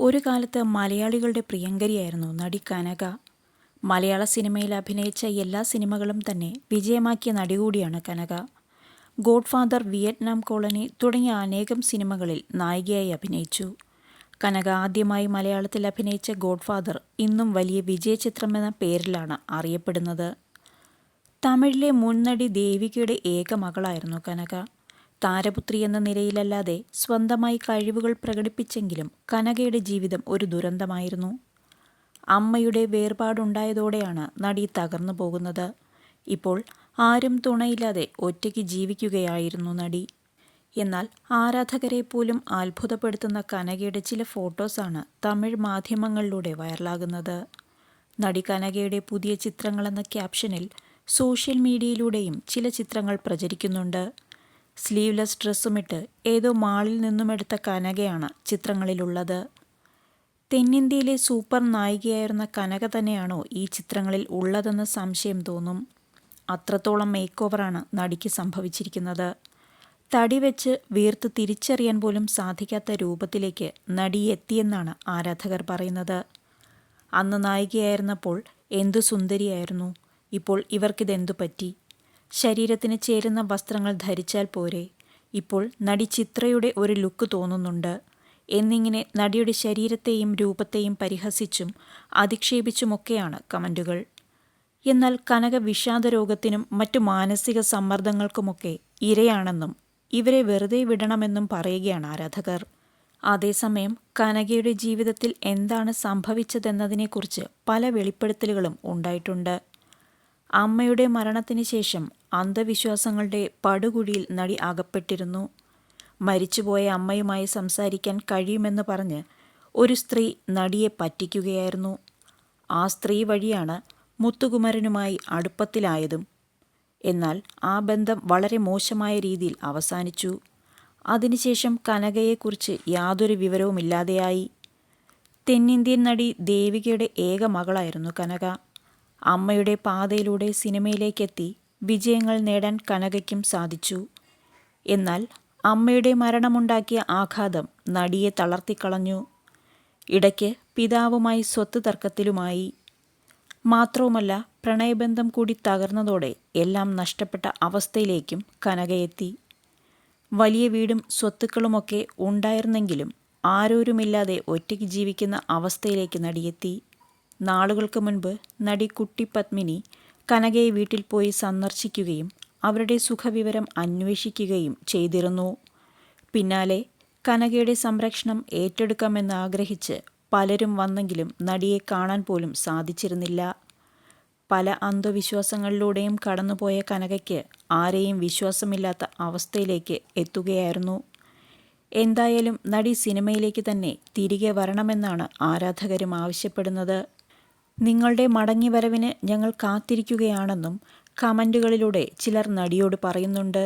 ഒരു കാലത്ത് മലയാളികളുടെ പ്രിയങ്കരിയായിരുന്നു നടി കനക. മലയാള സിനിമയിൽ അഭിനയിച്ച എല്ലാ സിനിമകളും തന്നെ വിജയമാക്കിയ നടി കൂടിയാണ് കനക. ഗോഡ്ഫാദർ വിയറ്റ്നാം കോളനി തുടങ്ങിയ അനേകം സിനിമകളിൽ നായികയായി അഭിനയിച്ചു. കനക ആദ്യമായി മലയാളത്തിൽ അഭിനയിച്ച ഗോഡ്ഫാദർ ഇന്നും വലിയ വിജയചിത്രമെന്ന പേരിലാണ് അറിയപ്പെടുന്നത്. തമിഴിലെ മുൻനടി ദേവികയുടെ ഏക മകളായിരുന്നു കനക. താരപുത്രി എന്ന നിലയിലല്ലാതെ സ്വന്തമായി കഴിവുകൾ പ്രകടിപ്പിച്ചെങ്കിലും കനകയുടെ ജീവിതം ഒരു ദുരന്തമായിരുന്നു. അമ്മയുടെ വേർപാടുണ്ടായതോടെയാണ് നടി തകർന്നു പോകുന്നത്. ഇപ്പോൾ ആരും തുണയില്ലാതെ ഒറ്റയ്ക്ക് ജീവിക്കുകയായിരുന്നു നടി. എന്നാൽ ആരാധകരെ പോലും അത്ഭുതപ്പെടുത്തുന്ന കനകയുടെ ചില ഫോട്ടോസാണ് തമിഴ് മാധ്യമങ്ങളിലൂടെ വൈറലാകുന്നത്. നടി കനകയുടെ പുതിയ ചിത്രങ്ങളെന്ന ക്യാപ്ഷനിൽ സോഷ്യൽ മീഡിയയിലൂടെയും ചില ചിത്രങ്ങൾ പ്രചരിക്കുന്നുണ്ട്. സ്ലീവ്ലെസ് ഡ്രസ്സുമിട്ട് ഏതോ മാളിൽ നിന്നുമെടുത്ത കനകയാണ് ചിത്രങ്ങളിലുള്ളത്. തെന്നിന്ത്യയിലെ സൂപ്പർ നായികയായിരുന്ന കനക തന്നെയാണോ ഈ ചിത്രങ്ങളിൽ ഉള്ളതെന്ന സംശയം തോന്നും. അത്രത്തോളം മേക്ക് ഓവറാണ് നടിക്ക് സംഭവിച്ചിരിക്കുന്നത്. തടി വെച്ച് വീർത്ത് തിരിച്ചറിയാൻ പോലും സാധിക്കാത്ത രൂപത്തിലേക്ക് നടി എത്തിയെന്നാണ് ആരാധകർ പറയുന്നത്. അന്ന് നായികയായിരുന്നപ്പോൾ എന്തു സുന്ദരിയായിരുന്നു. ഇപ്പോൾ ഇവർക്കിതെന്തു പറ്റി? ശരീരത്തിന് ചേരുന്ന വസ്ത്രങ്ങൾ ധരിച്ചാൽ പോരെ. ഇപ്പോൾ നടി ചിത്രയുടെ ഒരു ലുക്ക് തോന്നുന്നുണ്ട്. എന്നിങ്ങനെ നടിയുടെ ശരീരത്തെയും രൂപത്തെയും പരിഹസിച്ചും അധിക്ഷേപിച്ചുമൊക്കെയാണ് കമന്റുകൾ എന്നാൽ കനക വിഷാദ രോഗത്തിനും മറ്റു മാനസിക സമ്മർദ്ദങ്ങൾക്കുമൊക്കെ ഇരയാണെന്നും ഇവരെ വെറുതെ വിടണമെന്നും പറയുകയാണ് ആരാധകർ. അതേസമയം കനകയുടെ ജീവിതത്തിൽ എന്താണ് സംഭവിച്ചതെന്നതിനെക്കുറിച്ച് പല വെളിപ്പെടുത്തലുകളും ഉണ്ടായിട്ടുണ്ട്. അമ്മയുടെ മരണത്തിന് ശേഷം അന്ധവിശ്വാസങ്ങളുടെ പടുകുഴിയിൽ നടി അകപ്പെട്ടിരുന്നു. മരിച്ചുപോയ അമ്മയുമായി സംസാരിക്കാൻ കഴിയുമെന്ന് പറഞ്ഞ് ഒരു സ്ത്രീ നടിയെ പറ്റിക്കുകയായിരുന്നു. ആ സ്ത്രീ വഴിയാണ് മുത്തുകുമരനുമായി അടുപ്പത്തിലായതും. എന്നാൽ ആ ബന്ധം വളരെ മോശമായ രീതിയിൽ അവസാനിച്ചു. അതിനുശേഷം കനകയെക്കുറിച്ച് യാതൊരു വിവരവുമില്ലാതെയായി. തെന്നിന്ത്യൻ നടി ദേവികയുടെ ഏക മകളായിരുന്നു കനക. അമ്മയുടെ പാതയിലൂടെ സിനിമയിലേക്കെത്തി വിജയങ്ങൾ നേടാൻ കനകയ്ക്കും സാധിച്ചു. എന്നാൽ അമ്മയുടെ മരണമുണ്ടാക്കിയ ആഘാതം നടിയെ തളർത്തിക്കളഞ്ഞു. ഇടയ്ക്ക് പിതാവുമായി സ്വത്ത് തർക്കത്തിലുമായി. മാത്രവുമല്ല പ്രണയബന്ധം കൂടി തകർന്നതോടെ എല്ലാം നഷ്ടപ്പെട്ട അവസ്ഥയിലേക്കും കനകയെത്തി വലിയ വീടും സ്വത്തുക്കളുമൊക്കെ ഉണ്ടായിരുന്നെങ്കിലും ആരോരുമില്ലാതെ ഒറ്റയ്ക്ക് ജീവിക്കുന്ന അവസ്ഥയിലേക്ക് നടിയെത്തി. നാളുകൾക്ക് മുൻപ് നടി കുട്ടി പത്മിനി കനകയെ വീട്ടിൽ പോയി സന്ദർശിക്കുകയും അവരുടെ സുഖവിവരം അന്വേഷിക്കുകയും ചെയ്തിരുന്നു. പിന്നാലെ കനകയുടെ സംരക്ഷണം ഏറ്റെടുക്കാമെന്ന് ആഗ്രഹിച്ച് പലരും വന്നെങ്കിലും നടിയെ കാണാൻ പോലും സാധിച്ചിരുന്നില്ല. പല അന്ധവിശ്വാസങ്ങളിലൂടെയും കടന്നുപോയ കനകയ്ക്ക് ആരെയും വിശ്വാസമില്ലാത്ത അവസ്ഥയിലേക്ക് എത്തുകയായിരുന്നു. എന്തായാലും നടി സിനിമയിലേക്ക് തന്നെ തിരികെ വരണമെന്നാണ് ആരാധകരും ആവശ്യപ്പെടുന്നത്. നിങ്ങളുടെ മടങ്ങിവരവിന് ഞങ്ങൾ കാത്തിരിക്കുകയാണെന്നും കമന്റുകളിലൂടെ ചിലർ നടിയോട് പറയുന്നുണ്ട്.